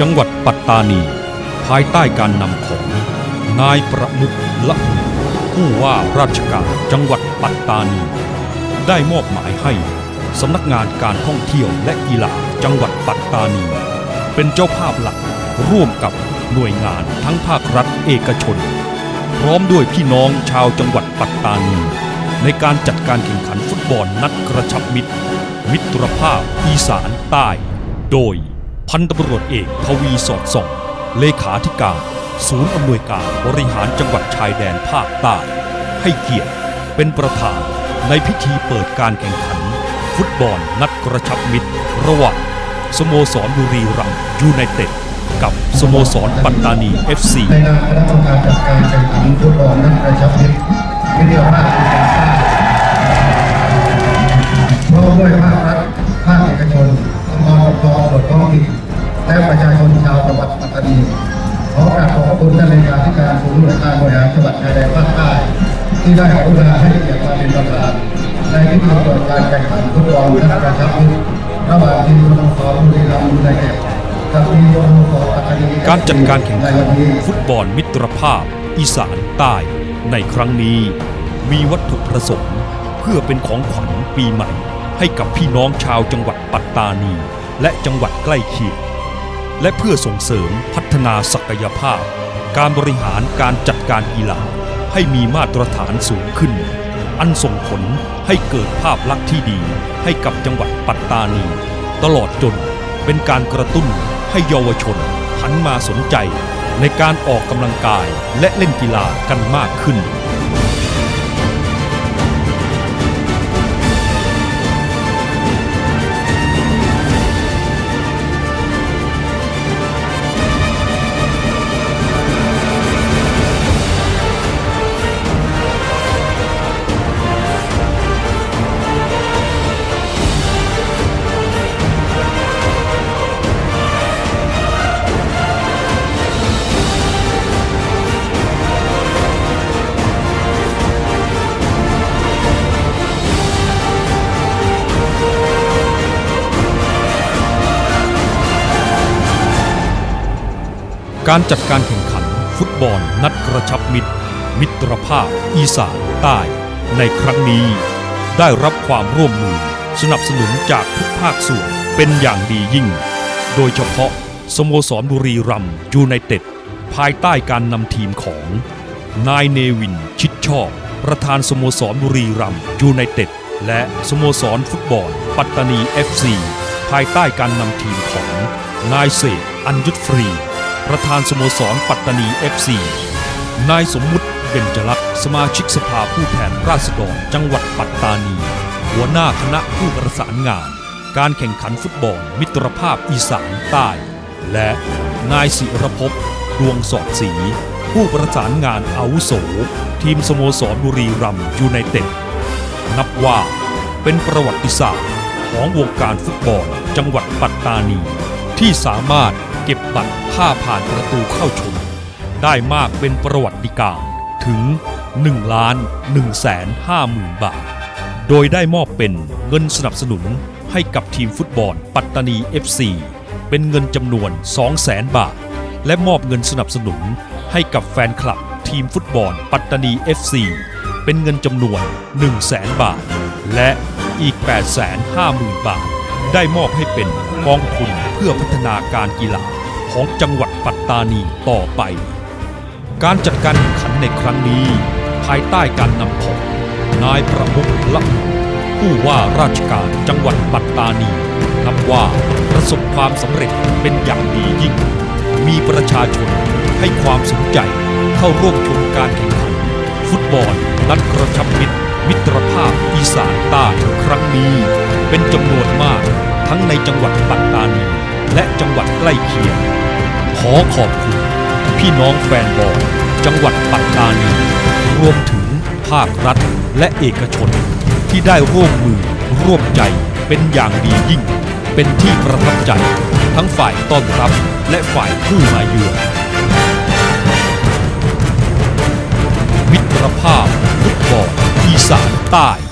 จังหวัดปัตตานี ภายใต้การนำของ นายประมุขละผู้ว่าราชการจังหวัดปัตตานี ได้มอบหมายให้สำนักงานการท่องเที่ยวและกีฬาจังหวัดปัตตานี เป็นเจ้าภาพหลักร่วมกับหน่วยงานทั้งภาครัฐเอกชน พร้อมด้วยพี่น้องชาวจังหวัดปัตตานี ในการจัดการแข่งขันฟุตบอลนัดกระชับมิตร มิตรภาพอีสานใต้ โดย พันตำรวจเอกทวีสอดส่อง เลขาธิการ ศูนย์อำนวยการบริหารจังหวัดชายแดนภาคใต้ให้เกียรติเป็นประธานในพิธีเปิดการแข่งขัน ฟุตบอลนัดกระชับมิตร ระหว่างสโมสรบุรีรัมย์ยูไนเต็ดกับสโมสรปัตตานี FC ในนามคณะกรรมการ การศูนย์หน่วยการบริหารจังหวัดชายแดนภาคใต้ที่ได้กรุณาให้เกียรติมาเป็นประธานในพิธีเปิดการแข่งขันฟุตบอลนัดกระชับมิตรระหว่างทีมสโมสรบุรีรัมย์ยูไนเต็ดกับทีมสโมสรปัตตานีการจัดการแข่งขันฟุตบอลมิตรภาพ อีสานใต้ ในครั้งนี้ มีวัตถุประสงค์ เพื่อเป็นของขวัญปีใหม่ ให้กับพี่น้องชาวจังหวัดปัตตานี และจังหวัดใกล้เคียงและเพื่อส่งเสริมพัฒนาศักยภาพ การบริหารการจัดการกีฬาให้มีมาตรฐานสูงขึ้น อันส่งผลให้เกิดภาพลักษณ์ที่ดีให้กับจังหวัดปัตตานี ตลอดจนเป็นการกระตุ้นให้เยาวชนหันมาสนใจในการออกกำลังกายและเล่นกีฬากันมากขึ้น การจัดการแข่งขัน ฟุตบอลนัดกระชับมิตร มิตรภาพ อีสานใต้ ในครั้งนี้ ได้รับความร่วมมือสนับสนุนจากทุกภาคส่วนเป็นอย่างดียิ่ง โดยเฉพาะสโมสรบุรีรัมย์ยูไนเต็ด ภายใต้การนำทีมของ นายเนวินชิดชอบ ประธานสโมสรบุรีรัมย์ยูไนเต็ด และสโมสรฟุตบอล ปัตตานี FC ภายใต้การนำทีมของ นายเสกอัญยุทธฟรี ประธานสโมสรปัตตานี FC นายสมมุติเบญจลักษ์สมาชิกสภาผู้แทนราษฎรจังหวัดปัตตานี หัวหน้าคณะผู้ประสานงาน การแข่งขันฟุตบอลมิตรภาพอีสานใต้ และนายศิรภพดวงสอดศรีผู้ประสานงานอาวุโส ทีมสโมสรบุรีรัมยูไนเต็ดนับว่าเป็นประวัติศาสตร์ของวงการฟุตบอลจังหวัดปัตตานี ที่สามารถ บัตรค่าผ่านประตูเข้าชม ได้มากเป็นประวัติการถึง1ล้าน1แสน5หมื่นบาท โดยได้มอบเป็นเงินสนับสนุนให้กับทีมฟุตบอลปัตตานี FC เป็นเงินจำนวน2แสนบาท และมอบเงินสนับสนุนให้กับแฟนคลับทีมฟุตบอลปัตตานี FC เป็นเงินจำนวน1แสนบาท และอีก 8 5 0 0 0 0 บาท ได้มอบให้เป็นกองทุนเพื่อพัฒนาการกีฬา ของจังหวัดปัตตานีต่อไป การจัดการแข่งขันในครั้งนี้ ภายใต้การนำของนายประมุขละผู้ว่าราชการจังหวัดปัตตานีนับว่าประสบความสำเร็จเป็นอย่างดียิ่ง มีประชาชนให้ความสนใจเข้าร่วมชมการแข่งขัน ฟุตบอลนัดกระชับมิตร มิตรภาพอีสานใต้ครั้งนี้ เป็นจำนวนมากทั้งในจังหวัดปัตตานี และจังหวัดใกล้เคียง ขอขอบคุณ พี่น้องแฟนบอลจังหวัดปัตตานี รวมถึงภาครัฐและเอกชน ที่ได้ร่วมมือร่วมใจเป็นอย่างดียิ่ง เป็นที่ประทับใจ ทั้งฝ่ายต้อนรับและฝ่ายผู้มาเยือนมิตรภาพฟุตบอลอีสานใต้